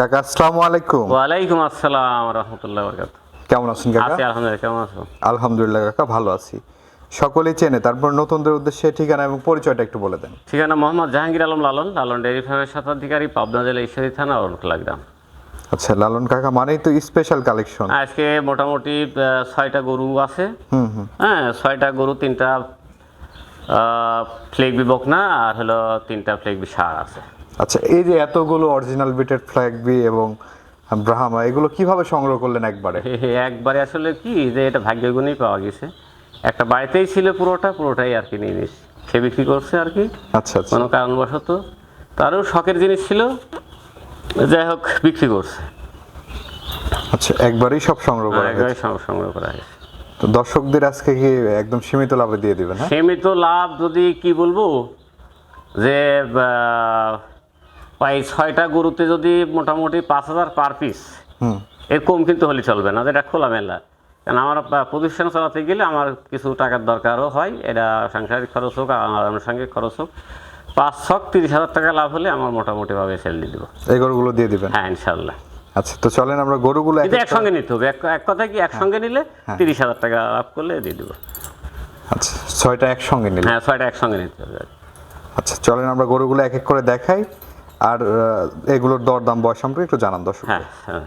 কাকা আসসালামু আলাইকুম। ওয়ালাইকুম আসসালাম রহমতুল্লাহ বরকাত কেমন আছেন কাকা? আছি আলহামদুলিল্লাহ কেমন আছো? আলহামদুলিল্লাহ কাকা ভালো আছি। সকলেই চেনে তারপর নতুনদের উদ্দেশ্যে ঠিকানা এবং পরিচয়টা একটু বলে দেন। ঠিকানা মোহাম্মদ জাহাঙ্গীর আলম লালন লালন ডেয়ারি ফার্মের স্বত্বাধিকারী পাবনা জেলা ঈশ্বরী থানা অরণখোলা গ্রাম আচ্ছা লালন কাকা মানেই তো স্পেশাল কালেকশন আজকে মোটামুটি ছয়টা গরু আছে। হুম হুম। হ্যাঁ ছয়টা গরু তিনটা ফ্লেক বিবক না আর হলো তিনটা ফ্লেক বি সার আছে। আচ্ছা এই যে এতগুলো অরিজিনাল বিটের ফ্ল্যাগ বি এবং ব্রাহ্মা এগুলো কীভাবে সংগ্রহ করলেন একবারে? একবারে আসলে কি যে এটা ভাগ্যগুণেই পাওয়া গেছে। একটা বাড়িতেই ছিল পুরোটা পুরোটাই আর কি নিয়ে নিস সে বিক্রি করছে আর কি। আচ্ছা আচ্ছা। কোনো কারণবশত। তারও শখের জিনিস ছিল যাই হোক বিক্রি করছে। আচ্ছা একবারেই সব সংগ্রহ করা একবারে সং- সংগ্রহ করা হয়েছে। তো দর্শকদের আজকে কি একদম সীমিত লাভে দিয়ে দিবেন হ্যাঁ? সীমিত লাভ যদি কি বলব যে আহ, প্রায় ছয়টা গরুতে যদি মোটামুটি পাঁচ হাজার পার পিস এর কম কিন্তু হলে চলবে না যেটা খোলা মেলা কারণ আমার প্রতিষ্ঠান চালাতে গেলে আমার কিছু টাকার দরকারও হয় এটা সাংসারিক খরচ হোক আর আনুষঙ্গিক খরচ হোক। পাঁচ ছক তিরিশ হাজার টাকা লাভ হলে আমার মোটামুটিভাবে সেল দিয়ে দেবো। এই গরুগুলো দিয়ে দেবেন? হ্যাঁ ইনশাল্লাহ আচ্ছা তো চলেন আমরা গরুগুলো একসঙ্গে নিতে হবে এক কথা কি একসঙ্গে নিলে তিরিশ হাজার টাকা লাভ করলে দিয়ে দেবো। আচ্ছা ছয়টা একসঙ্গে নিলাম হ্যাঁ ছয়টা একসঙ্গে নিতে হবে। আচ্ছা চলেন আমরা গরুগুলো এক এক করে দেখাই। আর এগুলোর দরদাম বয়স সম্পর্কে একটু জানান দর্শক হ্যাঁ হ্যাঁ।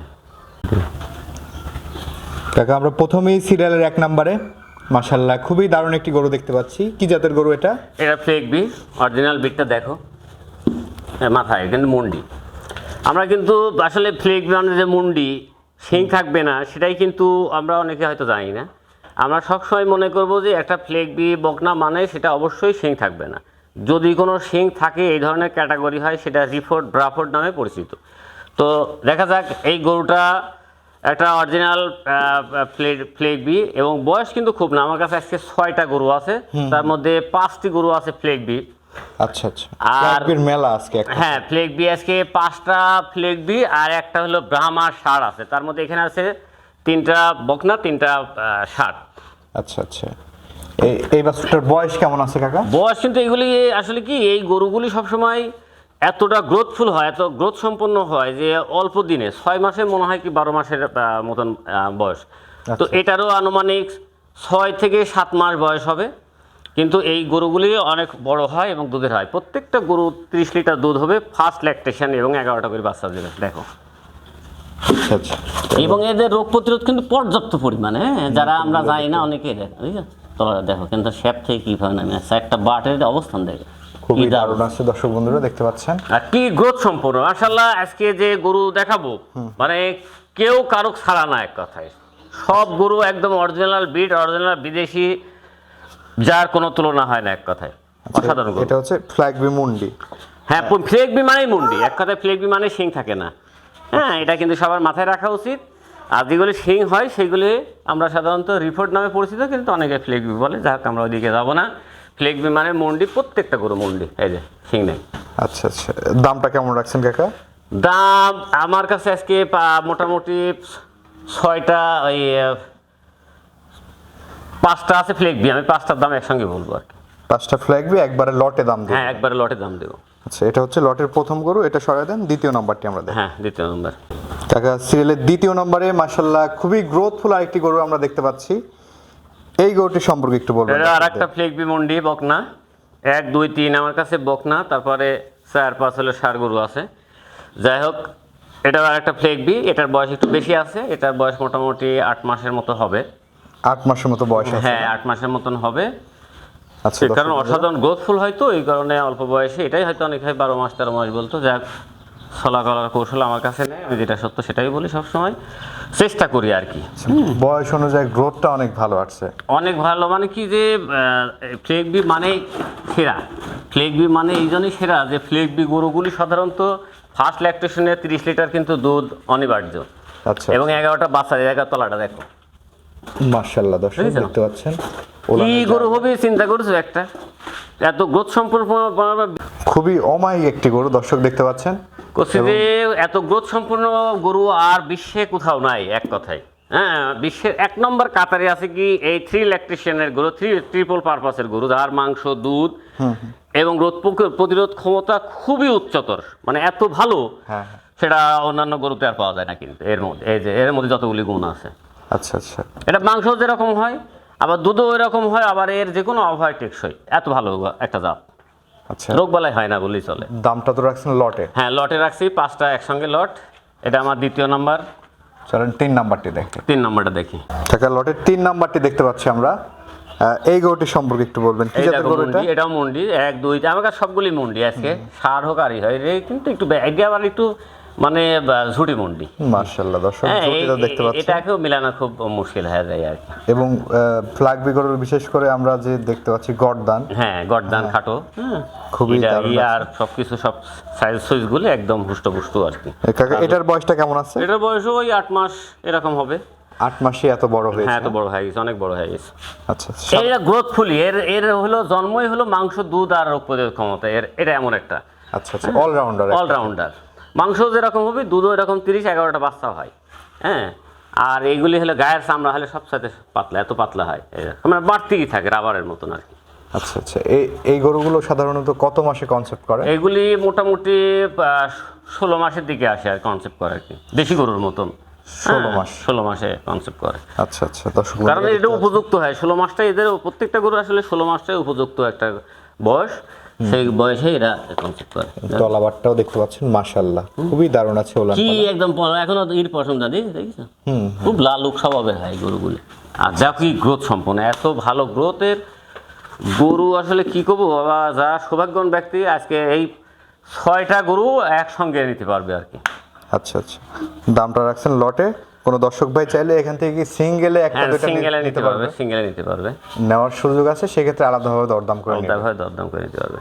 কাকা আমরা প্রথমেই সিরিয়ালের এক নম্বরে। মাশাল্লাহ খুবই দারুণ একটি গরু দেখতে পাচ্ছি। কি জাতের গরু এটা? এটা ফ্লেক বি অরিজিনাল বিটটা দেখো। হ্যাঁ, মাথায় কিন্তু মুন্ডি। আমরা কিন্তু আসলে ফ্লেক বি মানে যে মুন্ডি শিং থাকবে না সেটাই কিন্তু আমরা অনেকে হয়তো জানি না। আমরা সবসময় মনে করব যে একটা ফ্লেক বি বকনা মানে সেটা অবশ্যই শিং থাকবে না। যদি কোনো শিং থাকে এই ধরনের ক্যাটাগরি হয় সেটা রিফোর্ড ব্রাফোর্ড নামে পরিচিত। তো দেখা যাক এই গরুটা একটা অরিজিনাল ফ্লেগ বি এবং বয়স কিন্তু খুব না। আমার কাছে আজকে ছয়টা গরু আছে। তার মধ্যে পাঁচটি গরু আছে ফ্লেগ বি। আচ্ছা আচ্ছা। আর- মেলা আজকে। হ্যাঁ ফ্লেক বি আজকে পাঁচটা ফ্লেক বি আর একটা হলো ব্রাহ্মা সার আছে। তার মধ্যে এখানে আছে তিনটা বকনা তিনটা সার আচ্ছা আচ্ছা। এই বাছুরটার বয়স কেমন আছে কাকা? বয়স কিন্তু এগুলি আসলে কি এই গরুগুলি সবসময় এতটা গ্রোথফুল হয় এত গ্রোথ সম্পন্ন হয় যে অল্প দিনে ছয় মাসে মনে হয় কি বারো মাসের মতন বয়স। তো আচ্ছা। এটারও আনুমানিক ছয় থেকে সাত মাস বয়স হবে কিন্তু এই গরুগুলি অনেক বড় হয় এবং দুধের হয়। প্রত্যেকটা গরু তিরিশ লিটার দুধ হবে ফার্স্ট ল্যাকটেশন এবং এগারোটা করে বাচ্চা দেবে দেখো। আচ্ছা। এবং এদের রোগ প্রতিরোধ কিন্তু পর্যাপ্ত পরিমাণে হ্যাঁ? যারা আমরা যাই না অনেকে দেখো তোমরা দেখো কিন্তু শ্যাপ থেকে কীভাবে নামে আসছে একটা বাটের অবস্থান দেখো। খুবই দারুণ। দারুণ আছে দর্শক বন্ধুরা দেখতে পাচ্ছেন। আর কি গ্রোথ সম্পূর্ণ মাশাল্লাহ আজকে যে গরু দেখাবো মানে কেউ কারও ছাড়া না এক কথায়। সব গরু একদম অরিজিনাল বিট অরিজিনাল বিদেশি যার কোনো তুলনা হয় না এক কথায়। অসাধারণ গরু। এটা হচ্ছে ফ্ল্যাগবি মুন্ডি হ্যাঁ ফ্লেগবি মানেই মুন্ডি এক কথায় ফ্লেগবি মানে শিং থাকে না। হ্যাঁ এটা কিন্তু সবার মাথায় রাখা উচিত। আর যেগুলি শিং হয় সেগুলি আমরা সাধারণত রিপোর্ট নামে পরিচিত কিন্তু অনেকে ফ্লেগবি বলে যাক আমরা ওইদিকে যাব না। ফ্লেগবি মানে মন্ডি প্রত্যেকটা গরু মন্ডি এই যে শিং নেই। আচ্ছা আচ্ছা দামটা কেমন রাখছেন কাকা? দাম আমার কাছে আজকে মোটামুটি ছয়টা ওই পাঁচটা আছে ফ্লেগবি আমি পাঁচটার দাম একসঙ্গে বলব আর কি। পাঁচটা ফ্ল্যাগবি একবারে লটে দাম দিন হ্যাঁ একবারে লটে দাম দেবো। আচ্ছা এটা হচ্ছে লটের প্রথম গরু এটা সরাই দেন দ্বিতীয় নাম্বারটি আমরা দেখি। হ্যাঁ দ্বিতীয় নম্বর। কাকা সিরিয়ালের দ্বিতীয় নম্বরে মাশাল্লাহ খুবই গ্রোথফুল আরেকটি গরু আমরা দেখতে পাচ্ছি। এই গরুটি সম্পর্কে একটু বলবেন এটা আর একটা মন্ডি বকনা। এক দুই তিন আমার কাছে বকনা তারপরে চার পাঁচ হলো সার গরু আছে। যাই হোক এটা আর একটা ফ্লেগবি এটার বয়স একটু বেশি আছে এটার বয়স মোটামুটি আট মাসের মতো হবে। আট মাসের মতো বয়স হ্যাঁ আট মাসের মতন হবে। আচ্ছা কারণ অসাধারণ গ্রোথফুল হয়তো এই কারণে অল্প বয়সে এটাই হয়তো অনেক হয় বারো মাস তেরো মাস বলতো। যাক ছলা কলার কৌশল আমার কাছে নেই আমি যেটা সত্য সেটাই বলি সবসময়। চেষ্টা করি আর কি। বয়স অনুযায়ী গ্রোথটা অনেক ভালো আসছে। অনেক ভালো মানে কি যে ফ্লেক বি মানে সেরা। ফ্লেক বি মানে এই জন্যই সেরা যে ফ্লেক বি গরুগুলি সাধারণত ফার্স্ট ল্যাকটেশনে তিরিশ লিটার কিন্তু দুধ অনিবার্য। আচ্ছা। এবং এগারোটা বাচ্চা এগারো তলাটা দেখো। মাশাল্লাহ দর্শক দেখতে পাচ্ছেন? কি গরু হবে চিন্তা করছ একটা? এত গ্রোথ সম্পূর্ণ খুবই অমায়িক একটি গরু দর্শক দেখতে পাচ্ছেন? করছি এত গ্রোথ সম্পূর্ণ গরু আর বিশ্বে কোথাও নাই এক কথায়। হ্যাঁ বিশ্বের এক নম্বর কাতারে আছে কি এই থ্রি ইলেকট্রিশিয়ানের গরু থ্রি ট্রিপল পারপাসের গরু যার মাংস দুধ এবং রোধ প্রক- প্রতিরোধ ক্ষমতা খুবই উচ্চতর মানে এত ভালো হ্যাঁ হ্যাঁ। সেটা অন্যান্য গরুতে আর পাওয়া যায় না কিন্তু এর মধ্যে এই যে এর মধ্যে যতগুলি গুণ আছে। আচ্ছা আচ্ছা। এটা মাংস যেরকম হয় আবার দুধও এরকম হয় আবার এর যে কোনো আবহাওয়ায় টেকসই এত ভালো একটা জাত। আচ্ছা। রোগ বালাই হয় না বললেই চলে। দামটা তো রাখছেন লটে। হ্যাঁ লটে রাখছি পাঁচটা একসঙ্গে লট। এটা আমার দ্বিতীয় নাম্বার। চলেন তিন নাম্বারটি দেখি। তিন নাম্বারটা দেখি। কাকা লটের তিন নাম্বারটি দেখতে পাচ্ছি আমরা। এই গরুটি সম্পর্কে একটু বলবেন। কি জাতের গরু এটা এটাও মুন্ডি। এক দুই আমার কাছে সবগুলি মুন্ডি আজকে। সার হোক আরই হয় রে কিন্তু একটু আবার একটু মানে বা, ঝুটি মুন্ডি। মার্শাল্লাহ দর্শক হ্যাঁ দেখতে এই- পাচ্ছি এটাকেও মিলানো খুব মুশকিল হয়ে যায় আর এবং ফ্ল্যাগ গরুর বিশেষ করে আমরা যে দেখতে পাচ্ছি গড়দান হ্যাঁ গরদান খাটো হ্যাঁ। খুবই আর সব কিছু সব সাইজ সুইজগুলো একদম হুষ্টপুষ্ট আর কি। এটার বয়সটা কেমন আছে? এটার বয়স ওই আট মাস এরকম হবে। আট মাসে এত বড় হ্যাঁ এত বড় হয়ে গেছে অনেক বড় হয়ে গেছে। আচ্ছা। এটা গ্রোথফুলি এর এর হলো জন্মই হলো মাংস দুধ আর রোগ প্রতিরোধ ক্ষমতা এর এটা এমন একটা। আচ্ছা আচ্ছা অলরাউন্ডার অলরাউন্ডার মাংস যেরকম হবে দুধও এরকম তিরিশ এগারোটা বাচ্চা হয়। হ্যাঁ? আর এইগুলি হলে গায়ের চামড়া হলে সবসাথে পাতলা এত পাতলা হয়। মানে বাড়তেই থাকে রাবারের মতন আর কি। আচ্ছা আচ্ছা। এই এই গরুগুলো সাধারণত কত মাসে কনসেপ্ট করে? এগুলি মোটামুটি ষোলো মাসের দিকে আসে আর কনসেপ্ট করে আর কি। দেশি গরুর মতন। 16 মাস। ষোলো মাসে কনসেপ্ট করে। আচ্ছা আচ্ছা। দর্শক কারণ এটা উপযুক্ত হয়। ষোলো মাসটা এদের প্রত্যেকটা গরু আসলে ষোলো মাসটাই উপযুক্ত একটা বয়স। সেই বয়সে এরা কনসেপ্ট করে। তলাবারটাও দেখতে পাচ্ছেন মাশাল্লাহ খুবই দারুণ আছে ওলান কি একদম এখনও ইর পছন্দ খুব লালুক স্বভাবের হয় গরুগুলি। আর যা কি গ্রোথ সম্পন্ন এত ভালো গ্রোথের গরু আসলে কি করব বাবা যা সৌভাগ্যবান ব্যক্তি আজকে এই ছয়টা গরু একসঙ্গে নিতে পারবে আর কি। আচ্ছা আচ্ছা। দামটা রাখছেন লটে। কোনো দর্শক ভাই চাইলে এখান থেকে কি সিঙ্গেলে একটা হ্যাঁ দুইটা সিঙ্গেলে নিতে পারবে? সিঙ্গেলে নিতে পারবে। নেওয়ার সুযোগ আছে সেক্ষেত্রে আলাদাভাবে দরদাম করে আলাদা ভাবে দরদাম করে নিতে পারবে।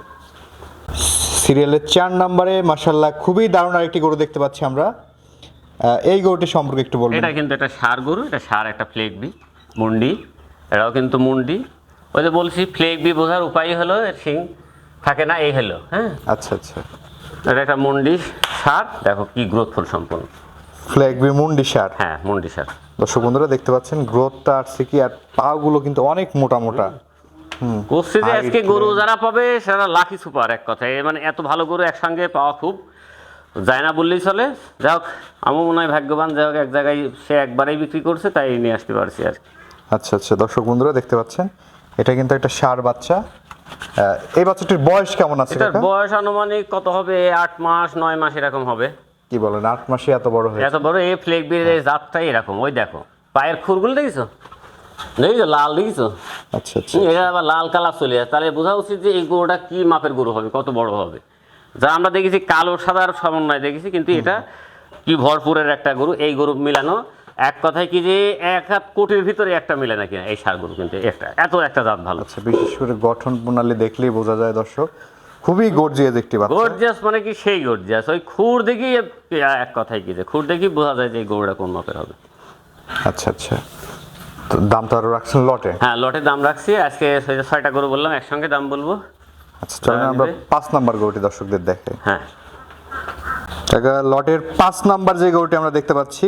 সিরিয়ালের চার নম্বরে মাশাল্লাহ খুবই দারুণ আরেকটি গরু দেখতে পাচ্ছি আমরা। এই গরুটি সম্পর্কে একটু বলবেন। এটা কিন্তু একটা সার গরু এটা সার একটা ফ্লেক বি মুন্ডি এটাও কিন্তু মুন্ডি। ওই যে বলছি ফ্লেক বি বোঝার উপায় হলো এর শিং থাকে না এই হলো হ্যাঁ? আচ্ছা আচ্ছা। এটা একটা মুন্ডি সার দেখো কি গ্রোথফুল সম্পূর্ণ। ফ্ল্যাগ বি মুন্ডি সার। হ্যাঁ মুন্ডি সার। দর্শক বন্ধুরা দেখতে পাচ্ছেন গ্রোথটা আসছে কি আর পাগুলো কিন্তু অনেক মোটা মোটা। করছে যে আজকে গরু যারা পাবে সেটা লাকি সুপার এক কথায় মানে এত ভালো গরু একসঙ্গে পাওয়া খুব। যায় না বললেই চলে। যাই হোক আমার মনে হয় ভাগ্যবান যাই হোক এক জায়গায় সে একবারেই বিক্রি করছে তাই নিয়ে আসতে পারছি আর। আচ্ছা আচ্ছা। দর্শক বন্ধুরা দেখতে পাচ্ছেন? এটা কিন্তু একটা সার বাচ্চা। এই বাচ্চাটির বয়স কেমন আছে এটার বয়স আনুমানিক কত হবে? আট মাস নয় মাস এরকম হবে। কি বলেন আট মাসে এত বড় হয়েছে? এত বড় এই ফ্লেক বিয়ের এই জাতটাই এরকম ওই দেখো। পায়ের খুরগুলো দেখেছ? দেখেছ? লাল দেখেছ? আচ্ছা আচ্ছা এটা আবার লাল কালার চলে যায় তাহলে বোঝা উচিত যে এই গরুটা কি মাপের গরু হবে কত বড় হবে। যা আমরা দেখেছি কালো সাদার সমন্বয় দেখেছি কিন্তু এটা কি ভরপুরের একটা গরু এই গরু মিলানো। এক কথায় কি যে এক হাত কোটির ভিতরে একটা মিলে না কিনা এই সার গরু কিন্তু একটা এত একটা জাত ভালো। আচ্ছা বিশেষ করে গঠন প্রণালী দেখলেই বোঝা যায় দর্শক। খুবই গর্জিয়াস একটি বাচ্চা। গর্জিয়াস মানে কি সেই গর্জিয়াস ওই খুর দেখি এক কথায় কি যে খুর দেখি বোঝা যায় যে গরুটা কোন মাপের হবে। আচ্ছা আচ্ছা। তো দামটা আরও রাখছেন লটে? হ্যাঁ লটের দাম রাখছি। আজকে ছয়টা গরু বললাম একসঙ্গে দাম বলব। আচ্ছা চলেন আমরা পাঁচ নাম্বার গরুটি দর্শকদের দেখে হ্যাঁ। টাকা লটের পাঁচ নাম্বার যে গরুটি আমরা দেখতে পাচ্ছি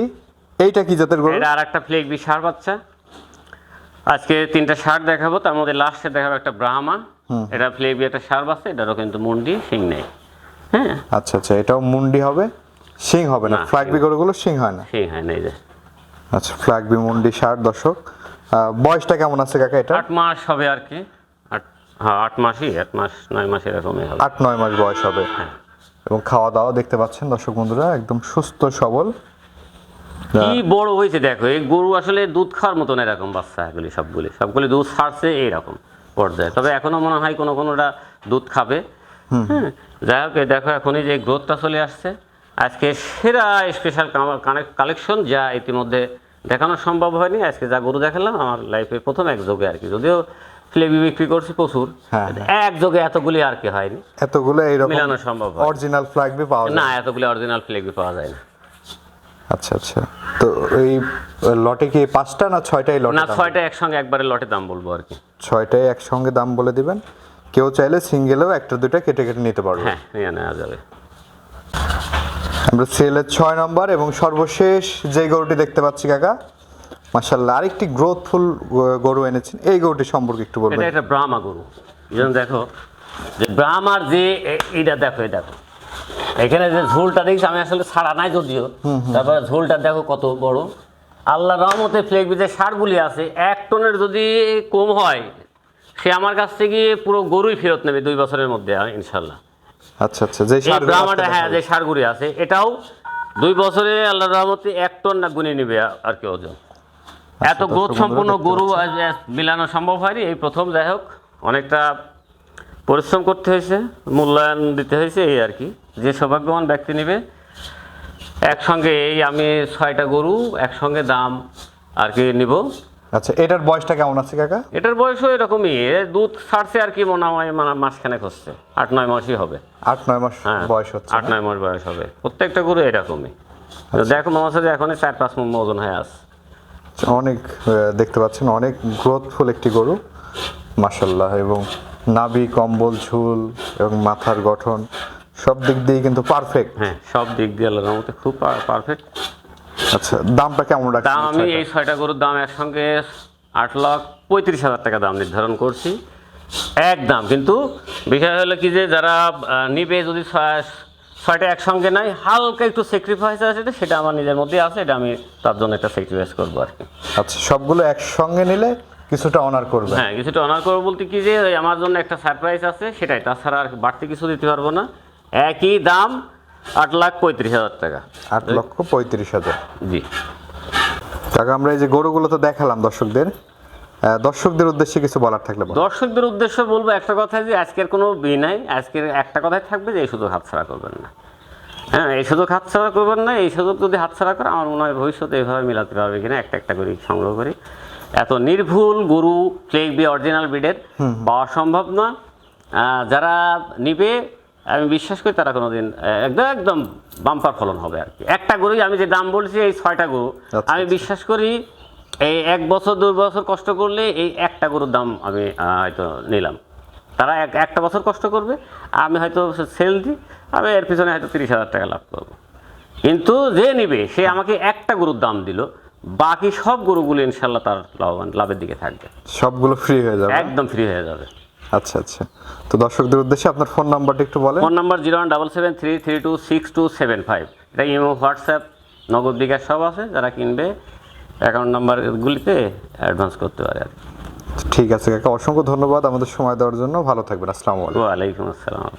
এইটা কি জাতের গরু? এটা আর একটা ফ্লেক বি সার বাচ্চা। আজকে তিনটা সার দেখাবো তার মধ্যে লাস্টে দেখাবো একটা ব্রাহ্মা এটা ফ্লেক বি একটা সার বাচ্চা এটারও কিন্তু মুন্ডি সিং নেই। হ্যাঁ? আচ্ছা আচ্ছা এটাও মুন্ডি হবে? সিং হবে না না, ফ্ল্যাগ বি গরুগুলো সিং হয় না? সিং হয় না এই যে। আচ্ছা ফ্ল্যাগ বি মুন্ডি দর্শক। আহ, বয়সটা কেমন আছে কাকা এটা আট মাস হবে আর কি। আট হ্যাঁ আট মাসই আট মাস নয় মাস এরকমই হবে। আট নয় মাস বয়স হবে। হ্যাঁ। এবং খাওয়া দাওয়া দেখতে পাচ্ছেন দর্শক বন্ধুরা একদম সুস্থ সবল। কি বড় হয়েছে দেখো এই গরু আসলে দুধ খাওয়ার মতন এরকম বাচ্চা এগুলি সবগুলি। সবগুলি দুধ ছাড়ছে এইরকম। পর্যায়ে। তবে এখনও মনে হয় কোনো কোনোটা দুধ খাবে। হ্যাঁ যাই হোক দেখো এখনই যে গ্রোথটা চলে আসছে। আজকে সেরা স্পেশাল কালেকশন যা ইতিমধ্যে দেখানো সম্ভব হয়নি আজকে যা গরু দেখালাম আমার লাইফে প্রথম এক যোগে আর কি। যদিও ফ্লেবি বিক্রি করছি প্রচুর হ্যাঁ, এক যোগে এতগুলি আর কি হয়নি। এতগুলো মিলানো সম্ভব হয়। অরিজিনাল ফ্ল্যাগ বি পাওয়া যায়। না এতগুলি অরিজিনাল ফ্লেবি পাওয়া যায় না। আচ্ছা আচ্ছা। তো এই লটে কি পাঁচটা না ছয়টাই লটে না? ছয়টা একসঙ্গে একবারে লটে দাম বলব আর কি। ছয়টাই একসঙ্গে দাম বলে দিবেন। কেউ চাইলে সিঙ্গেলেও একটা দুটা কেটে কেটে নিতে পারবে। হ্যাঁ নিয়ে নেওয়া যাবে। আমরা সেলের ছয় নম্বর এবং সর্বশেষ যে গরুটি দেখতে পাচ্ছি কাকা মাসাল্লাহ আরেকটি গ্রোথফুল গরু এনেছেন। এই গরুটি সম্পর্কে একটু বলবেন। এটা একটা ব্রাহ্মা গরু। দেখো যে ব্রাহ্মার যে এ- এইটা দেখো এই দেখো। এখানে যে ঝোলটা দেখছি আমি আসলে ছাড়া নাই যদিও। তারপরে ঝোলটা দেখো কত বড়। আল্লাহ রহমতে ফ্লেক যে সারগুলি আছে। এক টনের যদি কম হয় সে আমার কাছ থেকে পুরো গরুই ফেরত নেবে দুই বছরের মধ্যে ইনশাল্লাহ। আচ্ছা আচ্ছা যে আজকে হ্যাঁ যে সারগুলি আছে এটাও দুই বছরে আল্লাহ রহমতে এক টন না গুনে নিবে আর কি ওজন। এত দর্শক গ্রোথ দেখতে গরু মিলানো সম্ভব হয়নি। এই প্রথম যাই হোক অনেকটা পরিশ্রম করতে হয়েছে মূল্যায়ন দিতে হয়েছে এই আর কি। যে সৌভাগ্যবান ব্যক্তি নেবে একসঙ্গে এই আমি ছয়টা গরু একসঙ্গে দাম আর কি নিব। আচ্ছা এটার বয়সটা কেমন আছে কাকা? এটার বয়সও এরকমই দুধ ছাড়ছে আর কি মনে হয় মানে মাসখানেক হচ্ছে আট নয় মাসই হবে। আট নয় মাস হ্যাঁ বয়স হচ্ছে আট নয় মাস বয়স হবে প্রত্যেকটা গরু এরকমই। দেখো মনে হচ্ছে যে এখন চার পাঁচ মন ওজন হয়ে আছে। আচ্ছা, অনেক দেখতে পাচ্ছেন অনেক গ্রোথফুল একটি গরু মাসাল্লাহ এবং নাভি কম্বল ঝুল এবং মাথার গঠন সব দিক দিয়ে কিন্তু পারফেক্ট হ্যাঁ সব দিক দিয়ে আল্লাহর রহমতে খুব পারফেক্ট আচ্ছা দামটা কেমন রাখছেন দাম আমি এই ছয়টা গরুর দাম একসঙ্গে আট লাখ পঁয়ত্রিশ হাজার টাকা দাম নির্ধারণ করছি। এক দাম কিন্তু বিষয় হলো কি যে যারা নিবে যদি ছয়- ছয়টা একসঙ্গে নাই হালকা একটু স্যাক্রিফাইস আছে সেটা আমার নিজের মধ্যে আছে এটা আমি তার জন্য একটা স্যাক্রিফাইস করব আর কি। আচ্ছা সবগুলো একসঙ্গে নিলে কিছুটা অনার করবে। হ্যাঁ কিছুটা অনার করব বলতে কি যে আমার জন্য একটা সারপ্রাইজ আছে সেটাই। তাছাড়া আর বাড়তি কিছু দিতে পারব না। একই দাম আট লাখ পঁয়ত্রিশ হাজার টাকা। আট লক্ষ পঁয়ত্রিশ হাজার। জি। টাকা আমরা এই যে গরুগুলো তো দেখালাম দর্শকদের। দর্শকদের উদ্দেশ্যে কিছু বলার থাকলে দর্শকদের উদ্দেশ্য বলব একটা কথা যে আজকের কোনো বি নাই। আজকের একটা কথাই থাকবে যে এই সুযোগ হাতছাড়া করবেন না। হ্যাঁ এই সুযোগ হাতছাড়া করবেন না। এই সুযোগ যদি হাতছাড়া করে আমার মনে হয় ভবিষ্যতে এইভাবে মিলাতে পারবে কিনা একটা একটা করে সংগ্রহ করি। এত নির্ভুল গরু প্লেগ বি অরিজিনাল ব্রিডের পাওয়া সম্ভব না। যারা নিবে আমি বিশ্বাস করি তারা কোনোদিন একদম একদম বাম্পার ফলন হবে আর কি। একটা গরুই আমি যে দাম বলছি এই ছয়টা গরু আচ্ছা, আমি বিশ্বাস করি এই এক বছর দুই বছর কষ্ট করলে এই একটা গরুর দাম আমি হয়তো নিলাম। তারা এক একটা বছর কষ্ট করবে আমি হয়তো সেল দিই আমি এর পিছনে হয়তো তিরিশ হাজার টাকা লাভ করব। কিন্তু যে নিবে সে আমাকে একটা গরুর দাম দিল বাকি সব গরুগুলো ইনশাল্লাহ তার লাভবান লাভের দিকে থাকবে। সবগুলো ফ্রি হয়ে যাবে? একদম ফ্রি হয়ে যাবে। আচ্ছা আচ্ছা। তো দর্শকদের উদ্দেশ্যে আপনার ফোন নাম্বারটা একটু বলেন। Phone number zero one double seven three three two six two seven five. এটা ইমো হোয়াটসঅ্যাপ নগদ বিকাশ সব আছে যারা কিনবে অ্যাকাউন্ট নাম্বারগুলিতে অ্যাডভান্স করতে পারে আর। ঠিক আছে কাকা অসংখ্য ধন্যবাদ আমাদের সময় দেওয়ার জন্য। ভালো থাকবেন আসসালামু আলাইকুম। ওয়ালাইকুম আসসালাম।